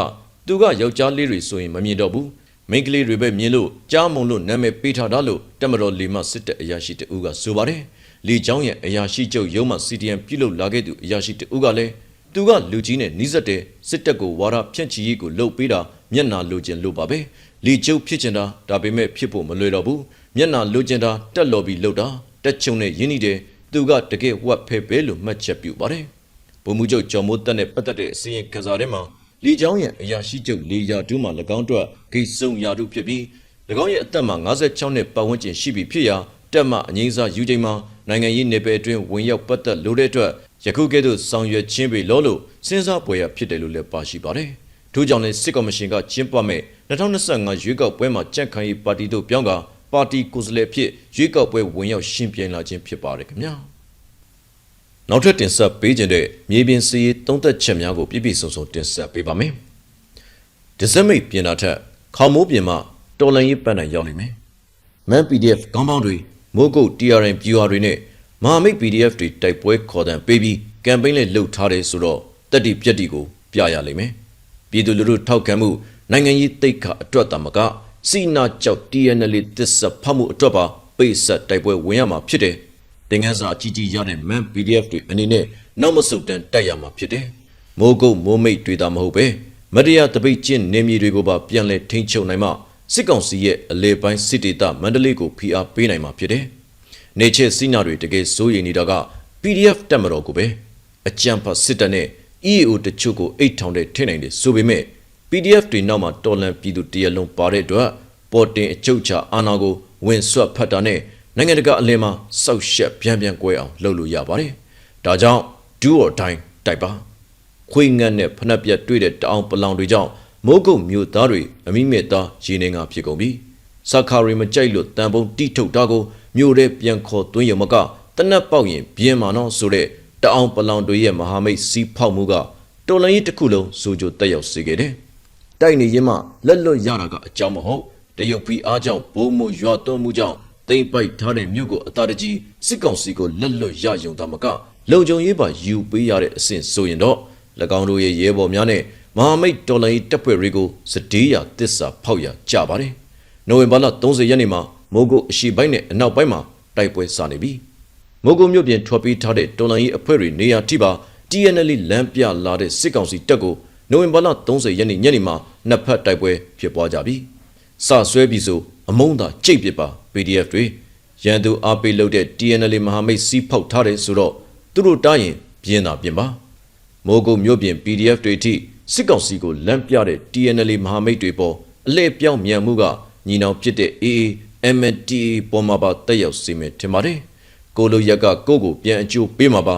သူကယောက်ျားလေးတွေဆိုရင်မမြင်တော့ဘူး။မိန်းကလေးတွေပဲမြင်လို့ကြားမုံလို့နာမည်ပေးထားတာလို့တက်မတော်လီမစစ်တပ်အရာရှိတဦးကဆိုပါတယ်။လေချောင်းရဲ့အရာရှိချုပ်ရုံးမှ CDM ပြုလုပ်လာခဲ့သူအရာရှိတဦးကလည်းသူကလူကြီးနဲ့နှီးစက်တဲ့စစ်တပ်ကိုဝါရဖြန့်ချီရေးကိုလှုပ်ပေးတာမျက်နာလိုချင်လို့ပါပဲလေကျုပ်ဖြစ်ချင်တာဒါပေမဲ့ဖြစ်ဖို့မလွယ်တော့ဘူးမျက်နာလိုချင်တာတက်လော်ပြီးလှုပ်တာတက်ချုံနဲ့ရင်းနှီးတယ် သူကတကယ်ဝတ်ဖဲပဲလို့မှတ်ချက်ပြုပါတယ်ဗိုလ်မှူးချုပ်ကျော်မိုးတက်နဲ့ပတ်သက်တဲ့အစီရင်ခံစာထဲမှာလေချောင်းရဲ့အရာရှိချုပ်လေယာတူးမှာ၎င်းတို့ဂိတ်ဆုံရာတူဖြစ်ပြီး၎င်းရဲ့အသက်မှာ56နှစ်ပတ်ဝန်းကျင်ရှိပြီဖြစ်ရာတက်မှအငိမ့်စားယူချိန်မှာနိုင်ငံရေးနယ်ပယ်အတွင်းဝင်ရောက်ပတ်သက်လို့တဲ့အတွက်ယခုကဲ့သို့ဆောင်ရွက်ခြင်းပေလို့လို့စဉ်းစားပွဲရဖြစ်တယ်လို့လည်းပါရှိပါတယ်။ထို့ကြောင့်လည်းစစ်ကော်မရှင်ကကျင်းပမဲ့2025ရွေးကောက်ပွဲမှာကြန့်ခိုင်ရေးပါတီတို့ပြောင်းက ပါတီကိုယ်စားလှယ်ဖြစ်ရွေးကောက်ပွဲဝင်ရောက်ရှင်ပြိုင်လာခြင်းဖြစ်ပါတယ်ခင်ဗျာ။နောက်ထပ်တင်ဆက်ပေးခြင်းတဲ့မြေပြင်စည်ရေးသုံးသက်ချက်များကိုပြည့်ပြည့်စုံစုံတင်ဆက်ပေးပါမယ်။ဒီဇမိတ်ပြင်တာထက်ခေါမိုးပြင်မှာတော်လန်ရေးပန်းတိုင်ရောက်နေမယ်။ Man PDF ခေါင်းပေါင်းတွေမိုးကုတ် TRN ပြူဟာတွေနဲ့မဟာမိတ် PDF တွေတိုက်ပွဲခေါ်တဲ့ပေးပြီးကမ်ပိန်းလေးလှုပ်ထားတယ်ဆိုတော့တက်တီပြက်တီကိုပြရလိမ့်မယ်။ပြည်သူလူထုထောက်ခံမှုနိုင်ငံရေးတိတ်ခါအတွက်တာမက စီနာကြောက် TNL တစ္ဆဖတ်မှုအတွက်ပါပိတ်ဆက်တိုက်ပွဲဝင်ရမှာဖြစ်တယ်။တင်ငန်းစာအကြီးကြီးရတဲ့ Man PDF တွေအနေနဲ့နောက်မဆုတ်တန်တက်ရမှာဖြစ်တယ်။မိုးကုတ်မိုးမိတ်တွေတာမဟုတ်ပဲမတရားတပိတ်ကျင့်နေမြေတွေကိုပါပြန်လဲထိန်းချုပ်နိုင်မှစစ်ကောင်စီရဲ့အလေပိုင်းစစ်တေတာမန္တလေးကိုဖိအားပေးနိုင်မှာဖြစ်တယ်။နေချစ်စီနာတွေတကယ်စိုးရိမ်နေတာက PDF တက်မတော်ကိုပဲအကြံဖတ်စစ်တပ်နဲ့ EAO တချို့ကိုအိတ်ထောင်တဲ့ထိနိုင်တယ်ဆိုပေမဲ့ PDF တွေနောက်မှာတော်လန်ပြည်သူတရလုံးပါတဲ့အတွက်ပေါ်တင်အကျုပ်ချအာဏာကိုဝင်ဆွတ်ဖတ်တာနဲ့နိုင်ငံတကာအလင်းမှာစောက်ရှက်ပြန်ပြန်ကွဲအောင်လုပ်လို့ရပါတယ်။ဒါကြောင့် do or die တိုက်ပါခွေငတ်နဲ့ဖနှက်ပြက်တွေ့တဲ့တအောင်ပလောင်တွေကြောင့်မိုးကုတ်မျိုးသားတွေအမိမဲ့သားရေနေငါဖြစ်ကုန်ပြီ။စခါရီမကြိုက်လို့တန်ပုံတိထုတ်တာကိုမြို့ထဲပြန်ခေါ်သွင်းရမကတနက်ပေါက်ရင်ပြင်းမာတော့ဆိုတဲ့တအောင်ပလောင်တွေရဲ့မဟာမိတ်စီးဖောက်မှုကတော်လန်ကြီးတစ်ခုလုံးစိုးကြတက်ရောက်စေခဲ့တယ်။ တိုက်နေရင်မှလက်လွတ်ရတာကအကြောင်းမဟုတ်တရုတ်ပြည်အားကြောင့်ဘိုးမို့ရွာသွန်းမှုကြောင့်တိမ့်ပိုက်ထားတဲ့မြို့ကိုအသာတကြီးစစ်ကောင်စီကိုလက်လွတ်ရယုံတာမကလုံခြုံရေးပါယူပေးရတဲ့အဆင့်ဆိုရင်တော့၎င်းတို့ရဲ့ရဲဘော်များနဲ့မမဟာမိတ်တော်လှန်ရေးတပ်ဖွဲ့တွေကိုစတေးရတစ္ဆာဖောက်ရကြပါတယ်။နိုဝင်ဘာလ30ရက်နေ့မှာမိုးကုတ်အရှိပိုင်းနဲ့အနောက်ပိုင်းမှာတိုက်ပွဲစနေပြီ။မိုးကုတ်မြို့ပြင်ထွက်ပြေးထားတဲ့တော်လှန်ရေးအဖွဲ့တွေနေရာထိပါ TNL လမ်းပြလာတဲ့စစ်ကောင်စီတပ်ကို နိုဝင်ဘာလ30ရက်နေ့ညနေမှာနှစ်ဖက်တိုက်ပွဲဖြစ်ပွားကြပြီ။စဆွဲပြီးဆိုအမုန်းသာကြိတ်ပစ်ပါ PDF တွေရန်သူအားပေးလုပ်တဲ့ TNL မဟာမိတ်စီးဖောက်ထားတယ်ဆိုတော့သူတို့တားရင်ပြင်းတာပြင်ပါမိုးကုတ်မြို့ပြင် PDF တွေအထိစစ်ကောင်စီကိုလမ်းပြတဲ့ TNL မဟာမိတ်တွေပေါ်အလဲပြောင်းမြန်မှုကညီနောင်ဖြစ်တဲ့ AA MNTA ပေါ်မှာပါတက်ရောက်စေမယ်ထင်ပါတယ်ကိုလိုရက်ကကိုကိုပြန်အကျိုးပေးမှာပါ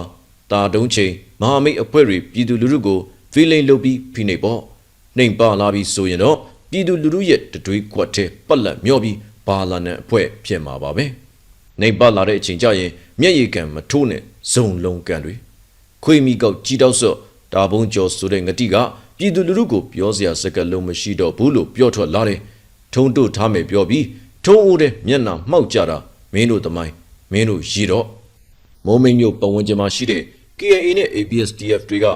တာတုံးချိန်မဟာမိတ်အဖွဲ့တွေပြည်သူလူထုကို feeling လုပ်ပြီးဖိနှိပ်ပေါ့နှိမ်ပါလာပြီးဆိုရင်တော့ပြည်သူလူထုရဲ့တတွေးခွက်ထဲပတ်လက်မျောပြီးဘာလာနဲ့အဖွဲ့ဖြစ်မှာပါပဲနှိမ်ပါလာတဲ့အချိန်ကျရင်မျက်ရည်ကံမထိုးနဲ့ဇုံလုံးကံတွေခွေမီကောက်ကြီးတောက်ဆော့တာဘုံကျော်ဆိုတဲ့ငတိကပြည်သူလူထုကိုပြောစရာစကားလုံးမရှိတော့ဘူးလို့ပြောထွက်လာတယ်ထုံးတို့ထားမယ်ပြောပြီးထုံးအိုးတဲ့မျက်နှာမှောက်ကြတာမင်းတို့သမိုင်းမင်းတို့ရည်တော့မိုးမိတ်မျိုးပတ်ဝန်းကျင်မှာရှိတဲ့ KAA နဲ့ ABSDF တွေက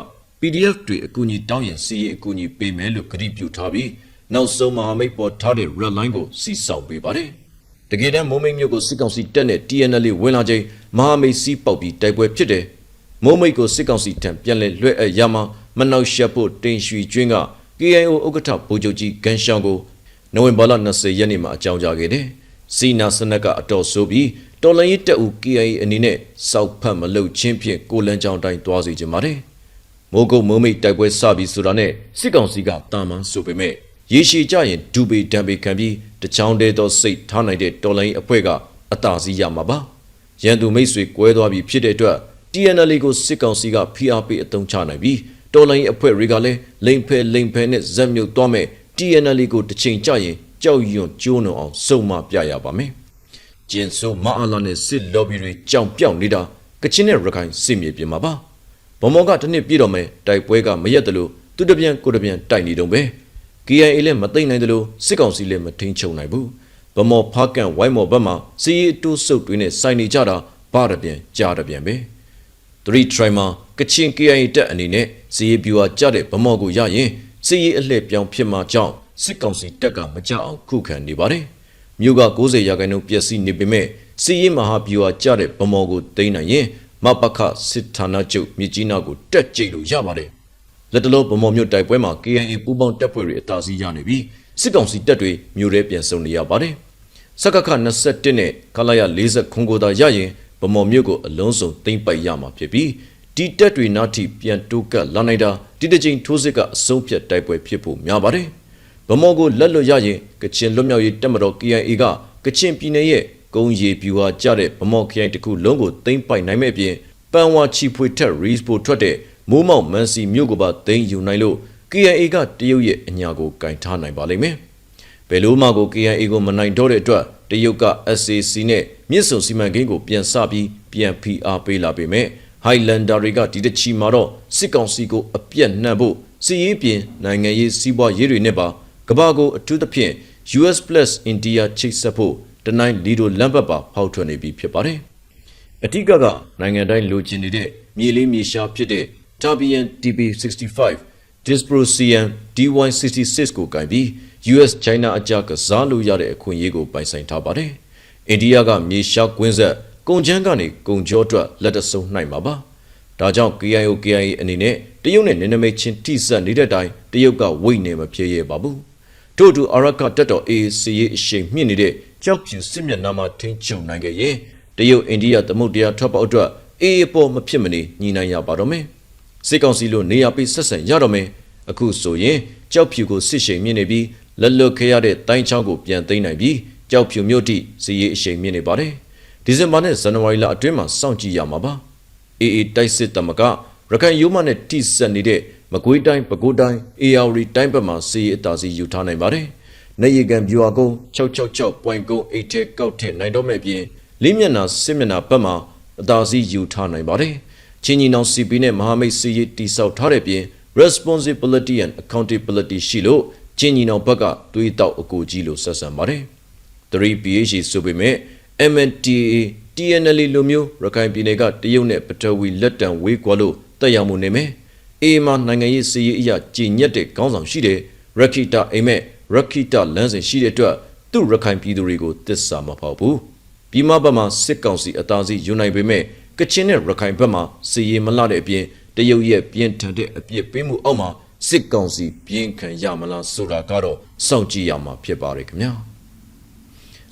PDF တွေအကူအညီတောင်းရင်စီရေးအကူအညီပေးမယ်လို့ကတိပြုထားပြီးနောက်ဆုံးမဟာမိတ်ပေါ်ထားတဲ့ red line ကိုစီဆောင်ပေးပါတယ်။တကယ်တမ်းမိုးမိတ်မျိုးကိုစစ်ကောင်စီတက်နဲ့ TNL ဝင်လာချိန်မဟာမိတ်စီးပေါက်ပြီးတိုက်ပွဲဖြစ်တယ်။မိုးမိတ်ကိုစစ်ကောင်စီထံပြန်လဲလွှဲအပ်ရမှာမနှောက်ရှက်ဖို့တင်ရွှေကျွင်းက KIO ဥက္ကဋ္ဌဗိုလ်ချုပ်ကြီးဂန်ရှောင်းကိုနိုဝင်ဘာလ20ရက်နေ့မှာအကြောင်းကြားခဲ့တယ်။စီနာစနက်ကအတော်ဆိုပြီးတော်လန်ရေးတက်ဦး KIA အနေနဲ့စောက်ဖတ်မလုပ်ချင်းဖြင့်ကိုလန်းချောင်းတိုင်းတွားစီခြင်းပါတယ်။ မိုးကုတ်မိုးမိတ်တိုက်ပွဲစပြီးဆိုတာနဲ့စစ်ကောင်စီကတာမန်ဆိုပေမဲ့ရေရှည်ကြရင်ဒူပေဒံပေခံပြီးတချောင်းတဲသောစိတ်ထားနိုင်တဲ့တော်လိုင်းအဖွဲ့ကအတာစီရမှာပါရန်သူမိတ်ဆွေကွဲသွားပြီးဖြစ်တဲ့အတွက် TNL ကိုစစ်ကောင်စီက PRP အသုံးချနိုင်ပြီးတော်လိုင်းအဖွဲ့တွေကလည်းလိန်ဖဲလိန်ဖဲနဲ့ဇက်မြုပ်သွားမဲ့ TNL ကိုတစ်ချိန်ကြရင်ကြောက်ရွံ့ကျိုးနှောင်အောင်စုံမပြရပါမယ်ကျင်းဆိုမအားလာနဲ့စစ်လော်ဘီတွေကြောင်ပြောင်နေတာကချင်နဲ့ရခိုင်စစ်မြေပြင်မှာပါ ဘမောကတစ်နှစ်ပြည့်တော့မယ်တိုက်ပွဲကမရက်တယ်လို့သူတပြန်ကိုတပြန်တိုက်နေတုံးပဲ KIA လည်းမသိမ့်နိုင်တယ်လို့စစ်ကောင်စီလည်းမထိန်ချုပ်နိုင်ဘူးဗမော်ဖားကန်ဝိုင်းမော်ဘက်မှာစီရီအတူဆုပ်တွေနဲ့စိုင်နေကြတာဘာတပြန်ကြားတပြန်ပဲ3 try မှာကချင် KIA တက်အနေနဲ့စီရီပြူဟာကြတဲ့ဗမော်ကိုရရင်စီရီအလှည့်ပြောင်းဖြစ်မှာကြောင့်စစ်ကောင်စီတက်ကမကြအောင်ခုခံနေပါတယ်မြို့က90ရာခိုင်နှုန်းပျက်စီးနေပေမဲ့စီရီမဟာပြူဟာကြတဲ့ဗမော်ကိုသိမ်းနိုင်ရင် မပခစစ်ဌာနချုပ်မြကြီးနားကိုတက်ကြိတ်လို့ရပါတယ်လက်တလုံးဗမော်မြို့တိုက်ပွဲမှာ KNA ပူးပေါင်းတပ်ဖွဲ့တွေအသာစီးရနေပြီးစစ်ကောင်စီတပ်တွေမြို့ထဲပြန်ဆုံနေရပါတယ်။စကခ21နဲ့ခလာရ40ခွန်ကိုသာရရင်ဗမော်မြို့ကိုအလုံးစုံသိမ်းပိုက်ရမှာဖြစ်ပြီးဒီတပ်တွေနားထိပြန်တိုးကပ်လာနိုင်တာဒီတစ်ချိန်ထိုးစစ်ကအဆုံးဖြတ်တိုက်ပွဲဖြစ်ဖို့များပါတယ်။ဗမော်ကိုလက်လွတ်ရရင်ကချင်လွတ်မြောက်ရေးတပ်မတော် KNA ကကချင်ပြည်နယ်ရဲ့ ကုန်းရီပြူဟာကြတဲ့ဗမော်ခရိုင်တစ်ခုလုံးကိုသိမ်းပိုက်နိုင်မဲ့ပြင်ပန်ဝါချီဖွေထက် reach ဖို့ထွက်တဲ့မိုးမောက်မန်စီမြို့ကပါသိမ်းယူနိုင်လို့ KIA ကတရုတ်ရဲ့အညာကိုကင်ထားနိုင်ပါလိမ့်မယ်။ဘယ်လိုမှကို KIA ကိုမနိုင်တော့တဲ့အတွက်တရုတ်က SAC နဲ့မြစ်ဆုံစီမံကိန်းကိုပြန်စပြီးပြန် PR ပေးလာပေမဲ့ Highlander တွေကဒီတချီမှာတော့စစ်ကောင်စီကိုအပြတ်နှံ့ဖို့စီရေးပြင်နိုင်ငံရေးစီးပွားရေးတွေနဲ့ပါကမ္ဘာကိုအထူးသဖြင့် US plus India ချိတ်ဆက်ဖို့ တနိုင်လီဒိုလမ်းဘတ်ပါဖောက်ထွက်နေပြီဖြစ်ပါတယ်။အတိကကနိုင်ငံတိုင်းလိုချင်နေတဲ့မြေလေးမြေရှားဖြစ်တဲ့ Tabian TB65 Dysprosium DY66 ကိုကင်ပြီး US China အကြကစားလို့ရတဲ့အခွင့်အရေးကိုပိုင်ဆိုင်ထားပါတယ်။အိန္ဒိယကမြေရှားကွင်းဆက်ကုန်ချမ်းကနေကုန်ကြောအတွက်လက်တဆုံနိုင်မှာပါ။ဒါကြောင့် KIO KIA အနေနဲ့တရုတ်နဲ့နင်းနမိတ်ချင်းထိစပ်နေတဲ့တိုင်တရုတ်ကဝိတ်နေမဖြစ်ရပါဘူး။ထို့အတူအာရကတက်တော် AAC ရဲ့အရှိန်မြင့်နေတဲ့ ကြောက်ဖြူစစ်မျက်နှာမှာထိန်းချုပ်နိုင်ခဲ့ရင်တရုတ်အိန္ဒိယသမုဒ္ဒရာထွက်ပေါက်အတွက်အေးပေါ်မဖြစ်မနေညီနိုင်ရပါတော့မယ်။စစ်ကောင်စီလိုနေရာပေးဆက်ဆံရတော့မယ်။အခုဆိုရင်ကြောက်ဖြူကိုစစ်ရှိန်မြင့်နေပြီးလက်လွတ်ခဲ့ရတဲ့တိုင်းချောင်းကိုပြန်သိမ်းနိုင်ပြီးကြောက်ဖြူမြို့တိစီရေးအရှိန်မြင့်နေပါတယ်။ဒီဇင်ဘာနဲ့ဇန်နဝါရီလအတွင်းမှာစောင့်ကြည့်ရမှာပါ။အေးအေးတိုက်စစ်တမကရခိုင်ရိုးမနဲ့တိဆက်နေတဲ့မကွေးတိုင်းပဲခူးတိုင်းအေယာဝတီတိုင်းဘက်မှာစီရေးအတာစီယူထားနိုင်ပါတယ်။ နေရီကန်ဗျူဟာကုန်း666ပွိုင်ကုန်းအိတ်ထဲကောက်ထည့်နိုင်တော့မဲ့ပြင်လေးမျက်နှာစစ်မျက်နှာဘက်မှာအတာစီယူထားနိုင်ပါတယ်။ချင်းကြီးနောင် CP နဲ့မဟာမိတ်စီရေးတိဆောက်ထားတဲ့ပြင် responsibility and accountability ရှိလို့ချင်းညီနောင်ဘက်ကတွေးတောက်အကူကြီးလို့ဆက်ဆံပါတယ်။ 3PH ဆိုပေမဲ့ MNTA TNL လိုမျိုးရခိုင်ပြည်နယ်ကတရုတ်နဲ့ပထဝီလက်တံဝေးကွာလို့တက်ရောက်မှုနေမယ်အေးမာနိုင်ငံရေးစီရေးအရာကြည်ညက်တဲ့ခေါင်းဆောင်ရှိတဲ့ရခိတာအိမ်မက် ရခိတာလမ်းစဉ်ရှိတဲ့အတွက်သူ့ရခိုင်ပြည်သူတွေကိုတစ္ဆာမဖောက်ဘူးပြည်မဘက်မှာစစ်ကောင်စီအသားစီယူနိုင်ပေမဲ့ကချင်နဲ့ရခိုင်ဘက်မှာစီရေးမလှတဲ့အပြင်တရုတ်ရဲ့ပြင်းထန်တဲ့အပြစ်ပေးမှုအောက်မှာစစ်ကောင်စီပြင်းခံရမလားဆိုတာကတော့စောင့်ကြည့်ရမှာဖြစ်ပါတယ်ခင်ဗျာ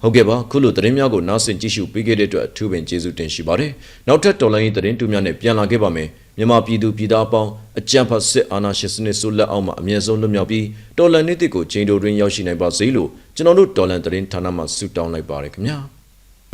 ဟုတ်ကဲ့ပါခုလိုသတင်းများကိုနားဆင်ကြည့်ရှုပေးခဲ့တဲ့အတွက်အထူးပင်ကျေးဇူးတင်ရှိပါတယ်နောက်ထပ်တော်လိုင်းရေးသတင်းတူများနဲ့ပြန်လာခဲ့ပါမယ် မြန်မာပြည်သူပြည်သားအပေါင်းအကြံဖတ်စစ်အာဏာရှင်စနစ်ဆိုးလက်အောက်မှာအမြဲဆုံးလွတ်မြောက်ပြီးတော်လန်နေ့တစ်ကိုချိန်တိုတွင်ရောက်ရှိနိုင်ပါစေလို့ကျွန်တော်တို့တော်လန်သတင်းဌာနမှဆုတောင်းလိုက်ပါတယ်ခင်ဗျာ